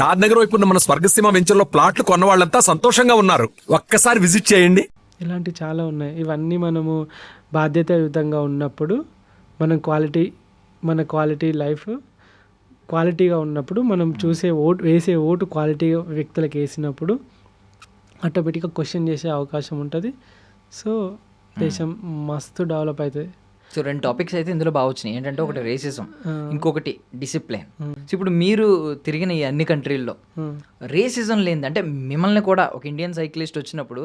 షాద్ నగర్ వైపు ఉన్న మన స్వర్గసీమ వెంచర్లో ప్లాట్లు కొన్న వాళ్ళంతా సంతోషంగా ఉన్నారు. ఒక్కసారి విజిట్ చేయండి. ఇలాంటి చాలా ఉన్నాయి. ఇవన్నీ మనము బాధ్యతాయుతంగా ఉన్నప్పుడు మనం క్వాలిటీ మన క్వాలిటీ లైఫ్ క్వాలిటీగా ఉన్నప్పుడు మనం చూసే ఓటు వేసే ఓటు క్వాలిటీ వ్యక్తులకు వేసినప్పుడు ఆటోమేటిక్గా క్వశ్చన్ చేసే అవకాశం ఉంటుంది. సో దేశం మస్తు డెవలప్ అవుతుంది. సో రెండు టాపిక్స్ అయితే ఇందులో బాగా వచ్చినాయి ఏంటంటే ఒకటి రేసిజం. ఇంకొకటి డిసిప్లిన్ సో ఇప్పుడు మీరు తిరిగిన ఈ అన్ని కంట్రీల్లో. రేసిజం లేనిది అంటే మిమ్మల్ని కూడా ఒక ఇండియన్ సైక్లిస్ట్ వచ్చినప్పుడు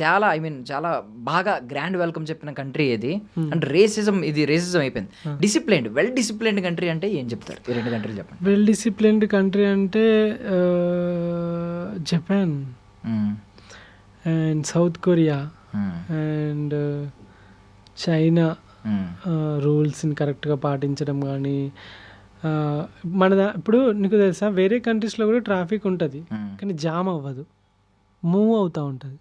చాలా ఐ మీన్ చాలా బాగా గ్రాండ్ వెల్కమ్ చెప్పిన కంట్రీ ఇది అంటే రేసిజం ఇది రేసిజం అయిపోయింది డిసిప్లైన్డ్ వెల్ డిసిప్లైన్డ్ కంట్రీ అంటే ఏం చెప్తారు ఈ రెండు కంట్రీలు చెప్పండి వెల్ డిసిప్లిన్డ్ కంట్రీ అంటే Japan. And South Korea. And China. రూల్స్ని కరెక్ట్గా పాటించడం కానీ మన ఇప్పుడు నీకు తెలుసా వేరే కంట్రీస్లో కూడా ట్రాఫిక్ ఉంటుంది. కానీ జామ్ అవ్వదు మూవ్ అవుతూ ఉంటుంది.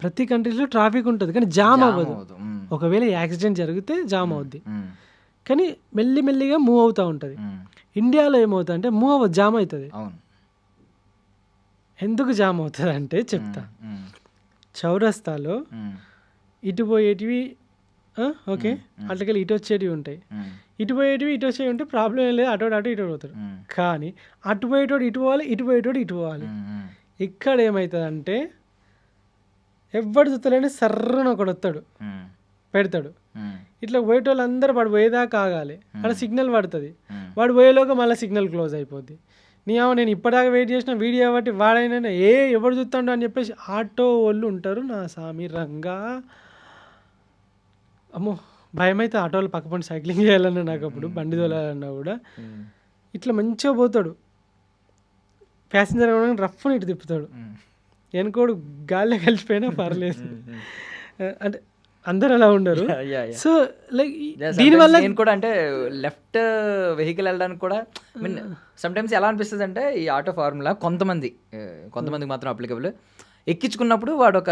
ప్రతి కంట్రీస్లో ట్రాఫిక్ ఉంటుంది కానీ జామ్ అవ్వదు. ఒకవేళ యాక్సిడెంట్ జరిగితే జామ్ అవుద్ది. కానీ మెల్లి మెల్లిగా మూవ్ అవుతూ ఉంటుంది. ఇండియాలో ఏమవుతుంది అంటే మూవ్ అవ్వదు జామ్ అవుతుంది ఎందుకు జామ్ అవుతుంది అంటే చెప్తా. చౌరస్తాలో. ఇటు పోయేటివి ఓకే. అట్లకెళ్ళి ఇటు వచ్చేటివి ఉంటాయి. ఇటు పోయేటివి ఇటు వచ్చేవి ఉంటే ప్రాబ్లం ఏం లేదు. అటు అటు ఇటు Hmm. కానీ అటు పోయేటోడు ఇటు పోవాలి ఇటు పోయేటోడు ఇటు పోవాలి. ఇక్కడ ఏమవుతుందంటే ఎవ్వడు చూస్తలేని సర్రన ఒకడు వస్తాడు. పెడతాడు. ఇట్లా పోయేటోళ్ళు అందరూ వాడు పోయేదాకా ఆగాలి. అక్కడ సిగ్నల్ పడుతుంది. వాడు పోయేలోగా మళ్ళీ సిగ్నల్ క్లోజ్ అయిపోద్ది. నీ అవ్వ నేను ఇప్పటిదాకా వెయిట్ చేసిన వీడియో బట్టి వాడైనా ఏ ఎవడు చూస్తాడు అని చెప్పేసి ఆటో వాళ్ళు ఉంటారు. నా సామి రంగా. అమ్మో భయం అయితే ఆటోలు పక్కపండి సైక్లింగ్ చేయాలన్నా నాకు అప్పుడు బండి తోలాలన్నా కూడా. ఇట్లా మంచిగా పోతాడు. ప్యాసింజర్ రఫ్ ఇటు తిప్పుతాడు. వెనుకోడు గాల్లో కలిసిపోయినా పర్లేదు. అంటే అందరు అలా ఉండరు. సో లైక్ దీనివల్ల నేను కూడా అంటే లెఫ్ట్ వెహికల్ వెళ్ళడానికి కూడా మీన్ సమ్టైమ్స్ ఎలా అనిపిస్తుంది అంటే ఈ ఆటో ఫార్ములా కొంతమంది కొంతమందికి మాత్రం అప్లికబుల్ ఎక్కించుకున్నప్పుడు వాడు ఒక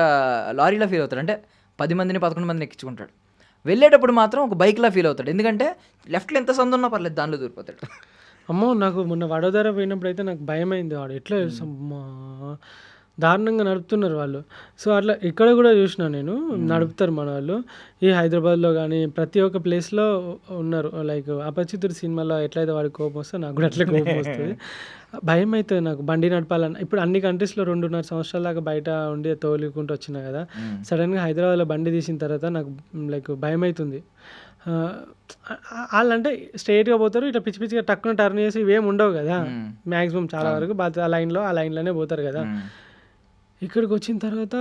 లారీలో ఫీల్ అవుతాడు. అంటే పది మందిని పదకొండు మందిని ఎక్కించుకుంటాడు. వెళ్ళేటప్పుడు మాత్రం ఒక బైక్లా ఫీల్ అవుతాడు. ఎందుకంటే లెఫ్ట్లో ఎంత సందు ఉన్నా పర్లేదు దానిలో దూరిపోతాడు. అమ్మో నాకు మొన్న వడోదర పోయినప్పుడు అయితే నాకు భయం అయింది వాడు ఎట్లా దారుణంగా నడుపుతున్నారు వాళ్ళు. సో అట్లా ఇక్కడ కూడా చూసిన నేను నడుపుతారు మన వాళ్ళు. ఈ హైదరాబాద్లో కానీ ప్రతి ఒక్క ప్లేస్లో ఉన్నారు. లైక్ అపచితుడు సినిమాలో ఎట్లయితే వాడికి కోపం వస్తే నాకు కూడా అట్లా కోపం వస్తుంది. భయం అవుతుంది నాకు. బండి నడపాలని. ఇప్పుడు అన్ని కంట్రీస్లో రెండున్నర సంవత్సరాల దాకా బయట ఉండి తోలుకుంటూ వచ్చిన కదా సడన్గా హైదరాబాద్లో బండి తీసిన తర్వాత నాకు లైక్ భయం అవుతుంది వాళ్ళంటే స్ట్రైట్గా పోతారు. ఇట్లా పిచ్చి పిచ్చిగా టక్కున టర్న్ చేసి ఇవేం ఉండవు కదా. మ్యాక్సిమం చాలా వరకు. ఆ లైన్లో ఆ లైన్లోనే పోతారు కదా. ఇక్కడికి వచ్చిన తర్వాత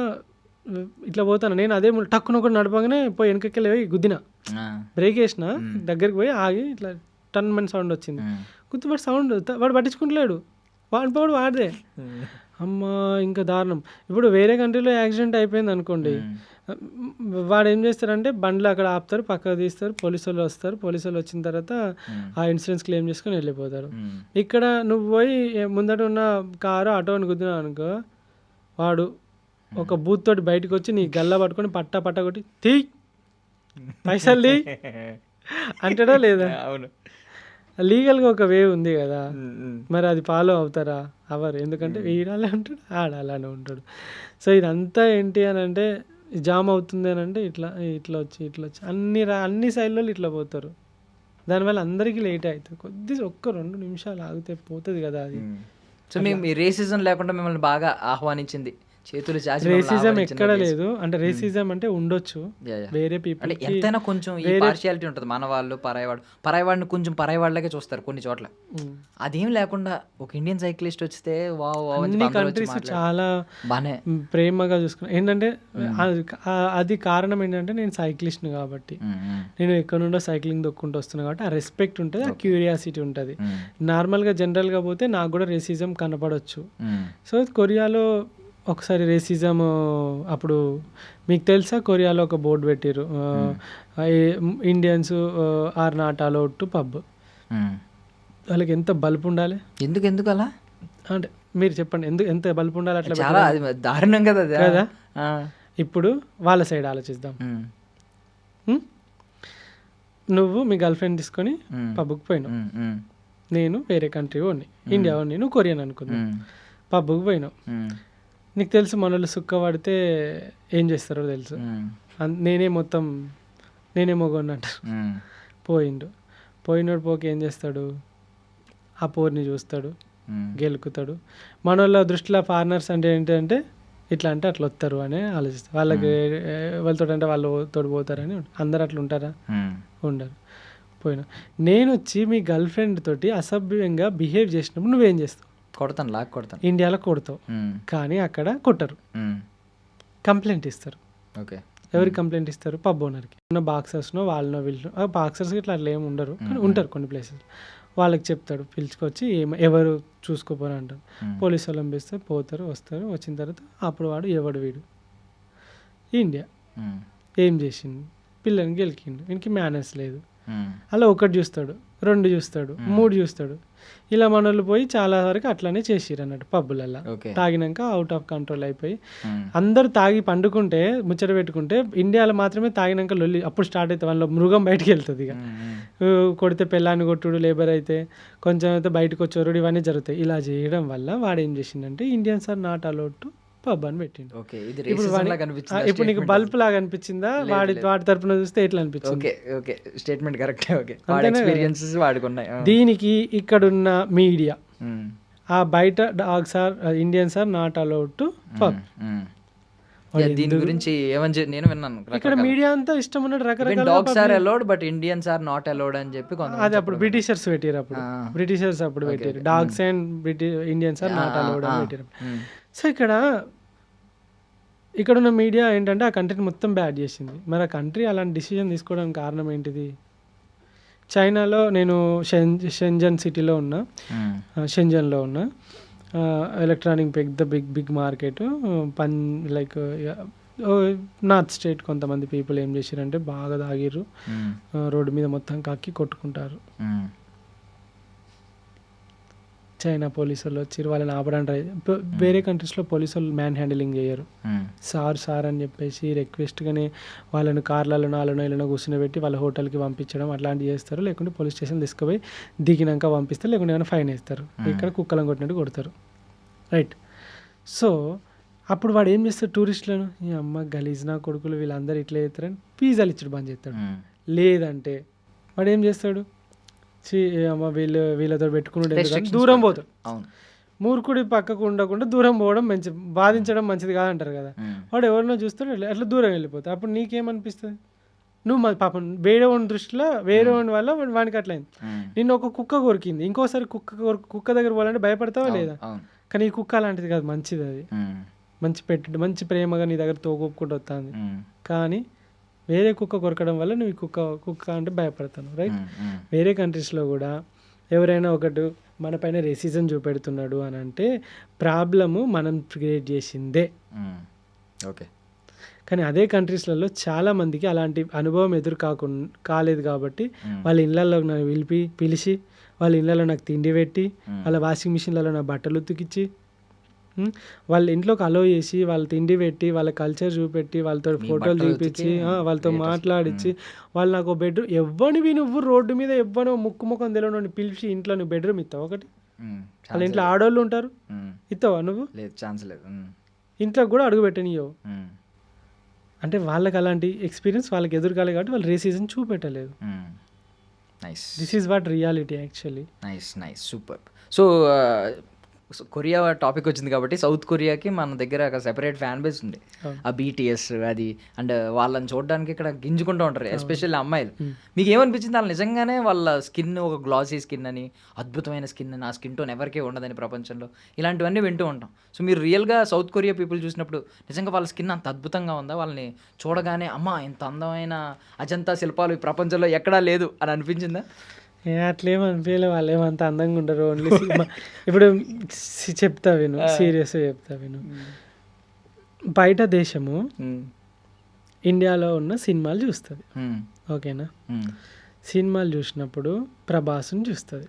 ఇట్లా పోతాను. నేను అదే టక్కున ఒకటి నడపగానే పోయి వెనకకి పోయి గుద్దిన. బ్రేక్ వేసిన దగ్గరికి పోయి ఆగి ఇట్లా టన్ మని సౌండ్ వచ్చింది. గుర్తుపట్టి సౌండ్ వాడు పట్టించుకుంటలేడు. వాడి పోడు వాడిదే. అమ్మా ఇంకా దారుణం. ఇప్పుడు వేరే కంట్రీలో యాక్సిడెంట్ అయిపోయింది అనుకోండి వాడు ఏం చేస్తారంటే బండ్లు అక్కడ ఆపుతారు పక్కకు తీస్తారు పోలీసు వాళ్ళు వస్తారు. పోలీసు వాళ్ళు వచ్చిన తర్వాత ఆ ఇన్సూరెన్స్ క్లెయిమ్ చేసుకొని వెళ్ళిపోతారు. ఇక్కడ నువ్వు పోయి ముందట ఉన్న కారు ఆటోని గుద్దినావు అనుకో వాడు ఒక బూత్ తోటి బయటకు వచ్చి నీ గల్ల పట్టుకొని పట్టా పట్ట కొట్టి తీ పైసలు తీ అంటాడా లేదా? అవును. లీగల్గా ఒక వే ఉంది కదా. మరి అది ఫాలో అవుతారా? అవరు. ఎందుకంటే వీడాలే ఉంటాడు ఆడాలనే ఉంటాడు. సో ఇదంతా ఏంటి అని అంటే జామ్ అవుతుంది అని అంటే ఇట్లా ఇట్లా వచ్చి ఇట్లా వచ్చి. అన్ని రా అన్ని సైడ్లో ఇట్లా పోతారు. దానివల్ల అందరికీ లేట్ అవుతుంది. కొద్ది ఒక్క రెండు నిమిషాలు ఆగితే పోతుంది కదా అది. సో మేము మీ రేసిజం లేకుండా మిమ్మల్ని బాగా ఆహ్వానించింది. చేతులు చాచి రేసిజం ఎక్కడ. లేదు. అంటే రేసిజం అంటే ఉండొచ్చు. వేరే అంటే పీపుల్ ఎంతైనా కొంచెం ఈ పార్షియాలిటీ ఉంటుంది. మన వాళ్ళు పరాయవాడు పరాయవాడిని కొంచెం పరాయవాళ్ళకే చూస్తారు కొన్ని చోట్ల. అదేం లేకుండా ఒక ఇండియన్ సైక్లిస్ట్ వస్తే వావ్ వావ్ అని అన్ని కంట్రీస్ చాలా బానే. ప్రేమగా చూసుకున్నాను ఏంటంటే అది ఆ- అది కారణం ఏంటంటే నేను సైక్లిస్ట్ని కాబట్టి. నేను ఎక్కడ నుండో సైక్లింగ్ దొక్కుంటూ వస్తున్నా కాబట్టి ఆ రెస్పెక్ట్ ఉంటుంది ఆ క్యూరియాసిటీ ఉంటుంది. నార్మల్గా జనరల్గా పోతే నాకు కూడా రేసిజం కనపడవచ్చు. సో కొరియాలో ఒకసారి రేసిజం అప్పుడు మీకు తెలుసా కొరియాలో ఒక బోర్డు పెట్టారు Indians are not allowed to pub. వాళ్ళకి ఎంత బల్బ్ ఉండాలి? ఎందుకు ఎందుకు అలా? అంటే మీరు చెప్పండి ఎందుకు ఎంత బల్బ్ ఉండాలి అట్లా చాలా అది దారుణం కదా. కదా? ఇప్పుడు వాళ్ళ సైడ్ ఆలోచిద్దాం. ఉమ్, ఉం? నువ్వు మీ గర్ల్ ఫ్రెండ్ తీసుకొని పబ్కి పోయినావు. ఉమ్, ఉమ్, నేను వేరే కంట్రీ వాడిని ఇండియా వాడిని నువ్వు కొరియన్ అనుకుందాం. మ్మ్. పబ్బుకి పోయినావు. నీకు తెలుసు మనోళ్ళు సుక్క పడితే ఏం చేస్తారో తెలుసు. నేనే మొత్తం నేనే మొగోని అంటారు. మ్మ్. పోయిండు. పోయినోడు పోకి ఏం చేస్తాడు? ఆ పోర్ని చూస్తాడు. గెలుకుతాడు. మన వాళ్ళ దృష్టిలో ఫారినర్స్ అంటే ఏంటంటే ఇట్లా అంటే అట్లా వస్తారు అని ఆలోచిస్తారు వాళ్ళకి వాళ్ళతో అంటే వాళ్ళు తోడు పోతారని. అందరు అట్లా ఉంటారా. ఉండరు. పోయినా నేను వచ్చి మీ గర్ల్ ఫ్రెండ్ తోటి అసభ్యంగా బిహేవ్ చేసినప్పుడు నువ్వేం చేస్తావు? కొడతాను లాక్ కొడతాను. ఇండియాలో కొడతావు. కానీ అక్కడ కొట్టరు. కంప్లైంట్ ఇస్తారు. ఓకే. ఎవరికి కంప్లైంట్ ఇస్తారు? పబ్ ఓనర్కి. ఉన్న బాక్సర్స్నో వాళ్ళనో వీళ్ళనో. ఆ బాక్సర్స్కి ఇట్లా అట్లా ఏమి ఉండరు. కానీ ఉంటారు కొన్ని ప్లేసెస్ వాళ్ళకి చెప్తాడు పిలుచుకొచ్చి ఏమ ఎవరు చూసుకోపోరు అంటారు. పోలీసు వాళ్ళని పిలిస్తే పోతారు వస్తారు. వచ్చిన తర్వాత అప్పుడు వాడు ఎవడు వీడు? ఇండియా. ఏం చేసిండు? పిల్లని గెలికిండు. వీనికి మేనర్స్ లేదు. అలా ఒకటి చూస్తాడు రెండు చూస్తాడు మూడు చూస్తాడు. ఇలా మనోళ్ళు పోయి చాలా వరకు అట్లానే చేసిరు అన్నట్టు పబ్బులల్లో తాగినాక అవుట్ ఆఫ్ కంట్రోల్ అయిపోయి. మ్మ్. అందరు తాగి పండుకుంటే ముచ్చట పెట్టుకుంటే ఇండియాలో మాత్రమే తాగినాక లొల్లి అప్పుడు స్టార్ట్ అవుతుంది వాళ్ళ మృగం బయటికి వెళ్తుంది ఇక. కొడితే పెళ్ళాన్ని కొట్టుడు లేబర్ అయితే కొంచెం అయితే బయటకు వచ్చేవాడు ఇవన్నీ జరుగుతాయి. ఇలా చేయడం వల్ల వాడు ఏం చేసిండంటే Indians are not allowed to pub అని పెట్టిండు. ఓకే ఇది ఇప్పుడు నీకు బల్బ్ లాగా అనిపించిందా? వాడి వాడి తరపున చూస్తే ఎట్లా అనిపించింది? ఓకే ఓకే స్టేట్మెంట్ కరెక్టే ఓకే. వాడి ఎక్స్పీరియన్సెస్ వాడుకున్నాయి. దీనికి ఇక్కడున్న మీడియా. ఆ బయట dogs are Indians are not allowed to pub దీని గురించి ఏమని నేను విన్నాను ఇక్కడ మీడియా అంతా ఇష్టం ఉన్నట్టు రకరకాల dogs are allowed but Indians are not allowed అని చెప్పి అది అప్పుడు బ్రిటిషర్స్ పెట్టారు అప్పుడు. బ్రిటిషర్స్ అప్పుడు పెట్టారు dogs and Indians are not allowed అని పెట్టారు సో ఇక్కడ ఇక్కడ ఉన్న మీడియా ఏంటంటే ఆ కంట్రీని మొత్తం బ్యాడ్ చేసింది. మరి ఆ కంట్రీ అలాంటి డిసిజన్ తీసుకోవడానికి కారణం ఏంటిది? చైనాలో నేను షెన్ షెంజన్ సిటీలో ఉన్నా. షెంజన్లో ఉన్నా. ఎలక్ట్రానిక్ పెద్ద బిగ్ బిగ్ మార్కెట్ పన్ లైక్ నార్త్ స్టేట్ కొంతమంది పీపుల్ ఏం చేశారంటే బాగా తాగిర్రు. రోడ్డు మీద మొత్తం కక్కి కొట్టుకుంటారు. చైనా పోలీసు వాళ్ళు వచ్చి వాళ్ళని ఆపడానికి ట్రై వేరే కంట్రీస్లో పోలీసు వాళ్ళు మ్యాన్ హ్యాండిలింగ్ చేయరు సార్ సార్ అని చెప్పేసి రిక్వెస్ట్గానే వాళ్ళని కార్లలో ఇళ్ళనో కూర్చుని వాళ్ళ హోటల్కి పంపించడం అట్లాంటివి చేస్తారు. లేకుంటే పోలీస్ స్టేషన్ తీసుకుపోయి దిగినాక పంపిస్తారు. లేకుంటే ఏమైనా ఫైన్ వేస్తారు. ఇక్కడ కుక్కలను కొట్టినట్టు కొడతారు. రైట్. సో అప్పుడు వాడు ఏం చేస్తాడు టూరిస్టులను? ఈ అమ్మ గలీజ్ నా కొడుకులు వీళ్ళందరూ ఇట్లా చేస్తారని పిజ్జాలు ఇచ్చడం బంద్ చేస్తాడు. లేదంటే వాడు ఏం చేస్తాడు? అమ్మ వీళ్ళు వీళ్ళతో ఎందుకని? దూరం పోతాడు అవును. మూర్ఖుడి పక్కకు ఉండకుండా దూరం పోవడం మంచి బాధించడం మంచిది కాదంటారు కదా. వాడు ఎవరినో చూస్తాడు అట్లా- దూరం వెళ్ళిపోతాడు? అప్పుడు నీకేమనిపిస్తుంది? నువ్వు మా పాపం వేరే వాడి దృష్టిలో వేరే వాడి వల్ల వానికి అట్లయింది. నిన్ను ఒక కుక్క కొరికింది. ఇంకోసారి కుక్క కుక్క దగ్గర పోవాలంటే భయపడతావా లేదా? కానీ ఈ కుక్క అలాంటిది కాదు మంచిది అది. మంచి పెట్టి మంచి ప్రేమగా నీ దగ్గర తోగొప్పుకుంటూ వస్తుంది. కానీ వేరే కుక్క కొరకడం వల్ల నువ్వు కుక్క కుక్క అంటే భయపడతాను రైట్. వేరే కంట్రీస్లో కూడా ఎవరైనా ఒకటి మన పైన రెసిజం చూపెడుతున్నాడు అని అంటే ప్రాబ్లము మనం క్రియేట్ చేసిందే. ఓకే కానీ అదే కంట్రీస్లలో చాలా మందికి అలాంటి అనుభవం ఎదురు కాకుండా కాలేదు కాబట్టి. వాళ్ళ ఇళ్ళల్లో నాకు పిలిపి పిలిచి వాళ్ళ ఇళ్ళలో నాకు తిండి పెట్టి వాళ్ళ వాషింగ్ మిషన్లలో నా బట్టలు ఉతికిచ్చి వాళ్ళ ఇంట్లోకి అలో చేసి వాళ్ళ తిండి పెట్టి వాళ్ళ కల్చర్ చూపెట్టి వాళ్ళతో ఫోటోలు చూపించి వాళ్ళతో మాట్లాడించి వాళ్ళు నాకు బెడ్రూమ్ ఎవ్వనివి నువ్వు రోడ్డు మీద ఎవ్వనో ముక్కు ముఖం తెలియని పిలిచి ఇంట్లో నువ్వు బెడ్రూమ్ ఇస్తావు ఒకటి. వాళ్ళ ఇంట్లో ఆడవాళ్ళు ఉంటారు. ఇస్తావా నువ్వు? లేదు ఛాన్స్ లేదు. ఇంట్లో కూడా అడుగు పెట్టనియవు మ్మ్. అంటే వాళ్ళకి అలాంటి ఎక్స్పీరియన్స్ వాళ్ళకి ఎదురుకాలి కాబట్టి వాళ్ళు racism చూపెట్టలేదు. Nice this is what reality actually nice nice super so Korea topic వచ్చింది కాబట్టి సౌత్ కొరియాకి మన దగ్గర ఒక సెపరేట్ ఫ్యాన్ బేస్ ఉంది. ఆ. బీటీఎస్ అది అండ్ వాళ్ళని చూడడానికి ఇక్కడ గింజుకుంటూ ఉంటారు ఎస్పెషల్లీ అమ్మాయిలు. మీకు ఏమనిపించింది వాళ్ళు నిజంగానే వాళ్ళ స్కిన్ ఒక గ్లాసీ స్కిన్ అని అద్భుతమైన స్కిన్ అని ఆ స్కిన్ టోన్ ఎవరికీ ఉండదని ప్రపంచంలో. ఇలాంటివన్నీ వింటూ ఉంటాం. సో మీరు రియల్గా సౌత్ కొరియా పీపుల్ చూసినప్పుడు నిజంగా వాళ్ళ స్కిన్ అంత అద్భుతంగా ఉందా? వాళ్ళని చూడగానే అమ్మా ఇంత అందమైన అజంతా శిల్పాలు ఈ ప్రపంచంలో ఎక్కడా లేదు అని అనిపించిందా? అట్లేం అనిపించలే వాళ్ళు ఏమంత అందంగా ఉండరు ఓన్లీ సినిమా. ఇప్పుడు చెప్తా విను సీరియస్గా చెప్తా విను. బయట దేశము ఇండియాలో ఉన్న సినిమాలు చూస్తుంది. ఓకేనా. సినిమాలు చూసినప్పుడు ప్రభాస్ని చూస్తుంది.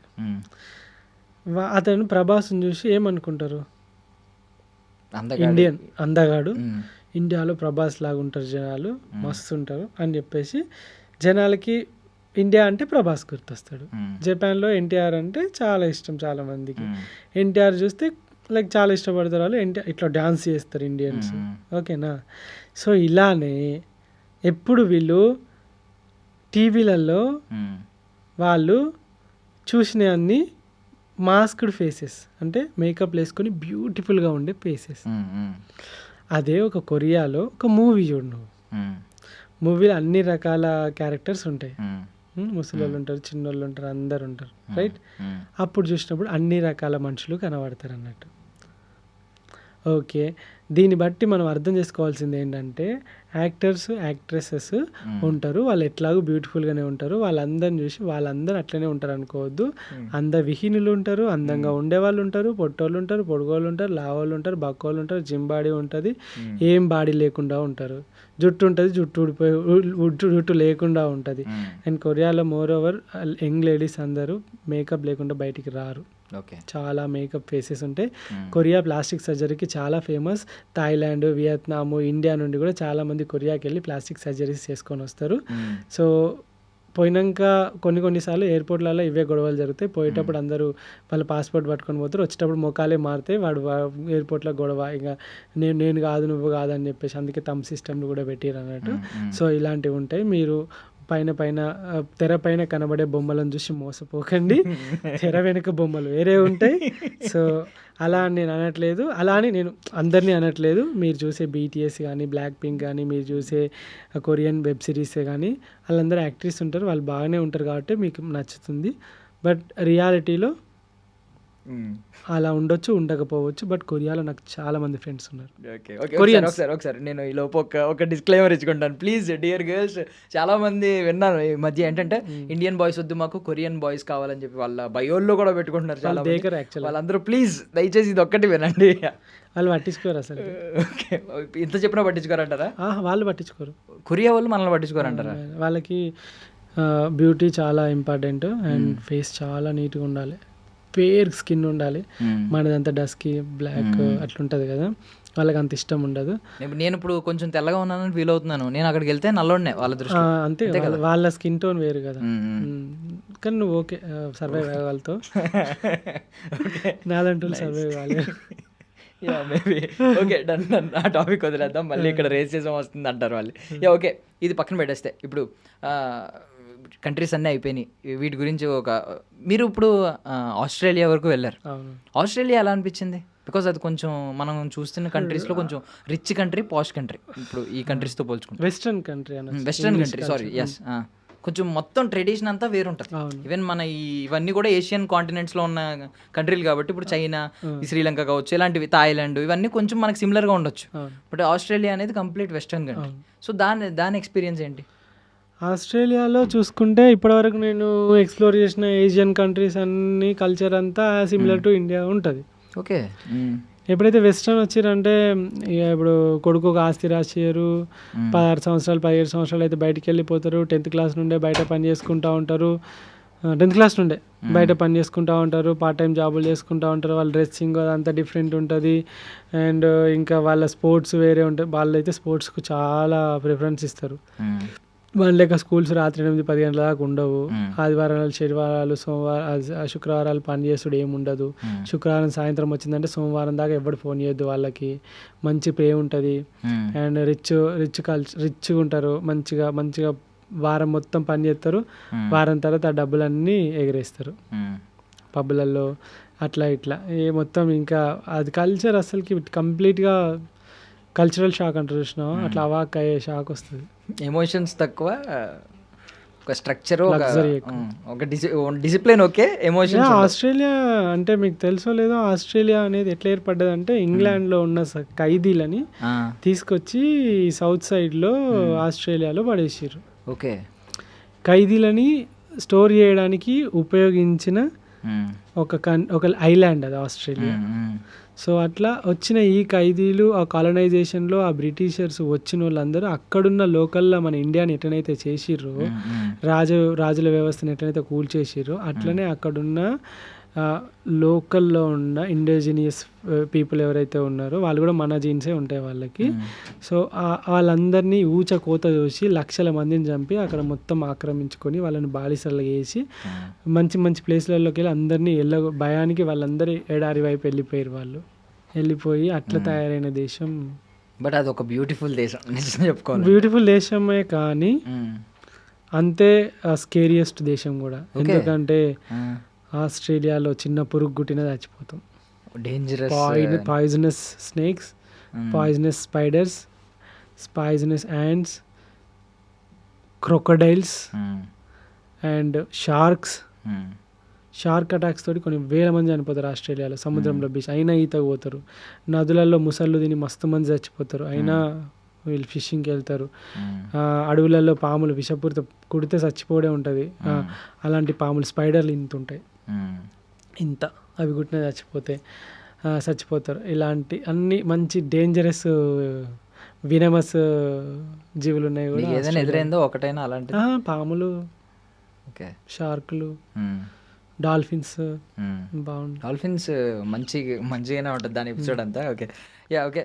అతను ప్రభాస్ని చూసి ఏమనుకుంటారు. ఇండియన్ అందగాడు. ఇండియాలో ప్రభాస్ లాగా ఉంటారు జనాలు మస్తు ఉంటారు అని చెప్పేసి జనాలకి ఇండియా అంటే ప్రభాస్ గుర్తొస్తాడు. జపాన్లో ఎన్టీఆర్ అంటే చాలా ఇష్టం చాలా మందికి. ఎన్టీఆర్ చూస్తే లైక్ చాలా ఇష్టపడతారు వాళ్ళు ఎన్టీఆర్ ఇట్లా డాన్స్ చేస్తారు ఇండియన్స్. ఓకేనా సో ఇలానే ఎప్పుడు వీళ్ళు టీవీలలో. వాళ్ళు చూసిన అన్ని మాస్క్డ్ ఫేసెస్ అంటే మేకప్ వేసుకొని బ్యూటిఫుల్గా ఉండే ఫేసెస్. అదే ఒక కొరియాలో ఒక మూవీ చూడు నువ్వు. మూవీలో అన్ని రకాల క్యారెక్టర్స్ ఉంటాయి ముసలోళ్ళు ఉంటారు చిన్నోళ్ళు ఉంటారు అందరు ఉంటారు రైట్. అప్పుడు చూసినప్పుడు అన్ని రకాల మనుషులు కనబడతారు అన్నట్టు ఓకే. దీన్ని బట్టి మనం అర్థం చేసుకోవాల్సింది ఏంటంటే యాక్టర్స్ యాక్ట్రెసెస్ ఉంటారు. వాళ్ళు ఎట్లాగో బ్యూటిఫుల్గానే ఉంటారు. వాళ్ళందరిని చూసి వాళ్ళందరూ అట్లనే ఉంటారు అనుకోవద్దు. అంద విహీనులు ఉంటారు. అందంగా ఉండేవాళ్ళు ఉంటారు. పొట్టోళ్ళు ఉంటారు. పొడుగోళ్ళు ఉంటారు. లావోళ్ళు ఉంటారు. బక్కోళ్ళు ఉంటారు. జిమ్ బాడీ ఉంటుంది ఏం బాడీ లేకుండా ఉంటారు. జుట్టు ఉంటుంది. జుట్టు ఊడిపోయి ఉడ్డు జుట్టు లేకుండా ఉంటుంది. అండ్ కొరియాలో మోర్ ఓవర్ యంగ్ లేడీస్ అందరూ మేకప్ లేకుండా బయటికి రారు. చాలా మేకప్ ఫేసెస్ ఉంటాయి. కొరియా ప్లాస్టిక్ సర్జరీకి చాలా ఫేమస్ థాయిలాండ్ వియత్నాము ఇండియా నుండి కూడా చాలా మంది కొరియాకి వెళ్ళి ప్లాస్టిక్ సర్జరీస్ చేసుకొని వస్తారు. మ్మ్. సో పోయినాక కొన్ని కొన్నిసార్లు ఎయిర్పోర్ట్లలో ఇవే గొడవలు జరుగుతాయి. పోయేటప్పుడు అందరూ వాళ్ళ పాస్పోర్ట్ పట్టుకొని పోతారు. వచ్చేటప్పుడు మొఖాలే మారితే వాడు ఎయిర్పోర్ట్లో గొడవ. ఇంకా నేను నేను కాదు నువ్వు కాదు అని చెప్పేసి అందుకే తమ్ సిస్టమ్లు కూడా పెట్టారు అన్నట్టు. సో ఇలాంటివి ఉంటాయి. మీరు పైన పైన తెర పైన కనబడే బొమ్మలను చూసి మోసపోకండి. తెర వెనుక బొమ్మలు వేరే ఉంటాయి. సో అలా అని నేను అనట్లేదు. అలా అని నేను అందరినీ అనట్లేదు. మీరు చూసే బీటీఎస్ కానీ బ్లాక్ పింక్ కానీ మీరు చూసే కొరియన్ వెబ్ సిరీస్ కానీ వాళ్ళందరూ యాక్ట్రెస్ ఉంటారు. వాళ్ళు బాగానే ఉంటారు కాబట్టి మీకు నచ్చుతుంది. బట్ రియాలిటీలో. అలా ఉండొచ్చు ఉండకపోవచ్చు బట్ కొరియాలో నాకు చాలా మంది ఫ్రెండ్స్ ఉన్నారు. Okay okay Koreans. ఒకసారి ఒకసారి. నేను ఈ లోపు ఒక ఒక డిస్క్లైమర్ ఇచ్చుకుంటాను. ప్లీజ్ డియర్ గర్ల్స్ చాలా మంది విన్నాను ఈ మధ్య ఏంటంటే ఇండియన్ బాయ్స్ వద్దు మాకు కొరియన్ బాయ్స్ కావాలని చెప్పి వాళ్ళ బయోల్లో కూడా పెట్టుకుంటున్నారు చాలా. దేకర్ యాక్చువల్ వాళ్ళందరూ ప్లీజ్ దయచేసి ఇది ఒక్కటి వినండి. వాళ్ళు పట్టించుకోరు అసలు. ఓకే ఇంత చెప్పినా పట్టించుకోరంటారా? వాళ్ళు పట్టించుకోరు. కొరియా వాళ్ళు మనల్ని పట్టించుకోరంటారా? వాళ్ళకి బ్యూటీ చాలా ఇంపార్టెంట్ అండ్ ఫేస్ చాలా నీట్గా ఉండాలి. పేర్ స్కిన్ ఉండాలి. మనదంతా డస్కి బ్లాక్ అట్లుంటుంది కదా. వాళ్ళకి అంత ఇష్టం ఉండదు. నేను- ఇప్పుడు కొంచెం తెల్లగా ఉన్నానని ఫీల్ అవుతున్నాను. నేను అక్కడికి వెళ్తే నల్లోనే వాళ్ళ దృష్టి. అంతే వాళ్ళ- వాళ్ళ స్కిన్ టోన్ వేరు కదా. కానీ నువ్వు ఓకే సర్వైవ్ అవ్వగలుగుతావు నాదంటూ సర్వైవ్ కాలేదు yeah maybe okay done done ఆ టాపిక్ వదిలేద్దాం. మళ్ళీ ఇక్కడ రేసిజం వస్తుంది అంటారు వాళ్ళు యా ఓకే ఇది పక్కన పెట్టేస్తే. ఇప్పుడు కంట్రీస్ అన్నీ అయిపోయినాయి. వీటి గురించి ఒక మీరు ఇప్పుడు ఆస్ట్రేలియా వరకు వెళ్ళారు. ఆస్ట్రేలియా ఎలా అనిపించింది? బికాజ్ అది కొంచెం మనం చూస్తున్న కంట్రీస్లో కొంచెం రిచ్ కంట్రీ పాష్ కంట్రీ ఇప్పుడు ఈ కంట్రీస్తో పోల్చుకుంటే. Western country western country sorry yes కొంచెం మొత్తం ట్రెడిషన్ అంతా వేరుంటుంది. ఈవెన్ మన ఈ ఇవన్నీ కూడా ఏషియన్ కాంటినెంట్స్లో ఉన్న కంట్రీలు కాబట్టి ఇప్పుడు చైనా శ్రీలంక కావచ్చు ఇలాంటివి థాయిలాండ్ ఇవన్నీ కొంచెం మనకి సిమిలర్గా ఉండొచ్చు. బట్ ఆస్ట్రేలియా అనేది కంప్లీట్ వెస్టర్న్ కంట్రీ సో దాని దాని ఎక్స్పీరియన్స్ ఏంటి? ఆస్ట్రేలియాలో చూసుకుంటే ఇప్పటివరకు నేను ఎక్స్ప్లోర్ చేసిన ఏషియన్ కంట్రీస్ అన్ని కల్చర్ అంతా సిమిలర్ టు ఇండియా ఉంటుంది. ఓకే. ఎప్పుడైతే వెస్ట్రన్ వచ్చిరంటే ఇక ఇప్పుడు కొడుకు ఒక ఆస్తి రాసియరు పదహారు సంవత్సరాలు పదిహేడు సంవత్సరాలు అయితే బయటికి వెళ్ళిపోతారు. టెన్త్ క్లాస్ నుండే బయట పని చేసుకుంటూ ఉంటారు. టెన్త్ క్లాస్ నుండే బయట పని చేసుకుంటూ ఉంటారు. పార్ట్ టైం జాబులు చేసుకుంటూ ఉంటారు. వాళ్ళ డ్రెస్సింగ్ అదంతా డిఫరెంట్ ఉంటుంది. అండ్ ఇంకా వాళ్ళ స్పోర్ట్స్ వేరే ఉంటాయి వాళ్ళైతే స్పోర్ట్స్కు చాలా ప్రిఫరెన్స్ ఇస్తారు. మన లెక్క స్కూల్స్ రాత్రి ఎనిమిది పది గంటల దాకా ఉండవు. ఆదివారాలు శనివారాలు సోమవారం శుక్రవారాలు పని చేసుడు ఏమి ఉండదు. శుక్రవారం సాయంత్రం వచ్చిందంటే సోమవారం దాకా ఎవరు ఫోన్ చేయొద్దు వాళ్ళకి. మంచి పే ఉంటుంది. అండ్ రిచ్ రిచ్ కల్చర్ రిచ్గా ఉంటారు. మంచిగా మంచిగా వారం మొత్తం పని చేస్తారు. వారం తర్వాత ఆ డబ్బులన్నీ ఎగరేస్తారు. పబ్బులలో అట్లా ఇట్లా. ఏ మొత్తం ఇంకా అది కల్చర్ అసలుకి కంప్లీట్గా కల్చరల్ షాక్ అంటారు చూసినావా? అట్లా అవాక్ అయ్యే షాక్ వస్తుంది. ఎమోషన్స్ తక్కువ ఒక స్ట్రక్చర్ ఒక discipline okay emotions yeah, Australia అంటే మీకు తెలుసో లేదో ఆస్ట్రేలియా అనేది ఎట్లా ఏర్పడ్డది అంటే ఇంగ్లాండ్లో ఉన్న ఖైదీలని తీసుకొచ్చి సౌత్ సైడ్లో ఆస్ట్రేలియాలో పడేసారు ఓకే. ఖైదీలని స్టోర్ చేయడానికి ఉపయోగించిన ఒక కన్ ఒక ఐలాండ్ అది ఆస్ట్రేలియా. సో అట్లా వచ్చిన ఈ ఖైదీలు ఆ కాలనైజేషన్లో ఆ బ్రిటిషర్స్ వచ్చిన వాళ్ళందరూ అక్కడున్న లోకల్లో మన ఇండియాని ఎట్లనైతే చేసిర్రో రాజు రాజుల వ్యవస్థను ఎట్లయితే కూల్చేసిర్రో అట్లనే అక్కడున్న లోకల్లో ఉన్న ఇండిజినియస్ పీపుల్ ఎవరైతే ఉన్నారో వాళ్ళు కూడా మన జీన్సే ఉంటాయి వాళ్ళకి. సో వాళ్ళందరినీ ఊచ కోత చూసి లక్షల మందిని చంపి అక్కడ మొత్తం ఆక్రమించుకొని వాళ్ళని బాలిసలు వేసి మంచి మంచి ప్లేస్లలోకి వెళ్ళి అందరినీ ఎల్ల భయానికి వాళ్ళందరూ ఎడారి వైపు వెళ్ళిపోయారు వాళ్ళు. వెళ్ళిపోయి అట్లా తయారైన దేశం. బట్ అది ఒక బ్యూటిఫుల్ దేశం నిజం చెప్పుకోవాలి బ్యూటిఫుల్ దేశమే కానీ అంతే స్కేరియస్ట్ దేశం కూడా. ఎందుకంటే ఆస్ట్రేలియాలో చిన్న పురుగు గుట్టిన చచ్చిపోతాం. Dangerous poisonous snakes poisonous spiders poisonous ants crocodiles and sharks shark attacks తోటి కొన్ని వేల మంది చనిపోతారు ఆస్ట్రేలియాలో సముద్రంలో బీచ్ అయినా ఈత పోతారు. నదులలో ముసళ్ళు తిని మస్తు మంది చచ్చిపోతారు. అయినా వీళ్ళు ఫిషింగ్కి వెళ్తారు. ఆ, అడవులలో పాములు విషపూరిత కుడితే చచ్చిపోవడే ఉంటుంది. అలాంటి పాములు స్పైడర్లు ఇంత ఉంటాయి ఇంత అవి కుట్టిన చచ్చిపోతే చచ్చిపోతారు. ఇలాంటి అన్ని మంచి డేంజరస్ వినమస్ జీవులు ఉన్నాయి కూడా ఏదైనా ఎదురైందో ఒకటైనా అలాంటిది? ఆ, పాములు ఓకే. షార్కులు డాల్ఫిన్స్ బాగుంటాయి డాల్ఫిన్స్ మంచి మంచిగానే ఉంటుంది దాని ఎపిసోడ్ అంతా. Okay yeah okay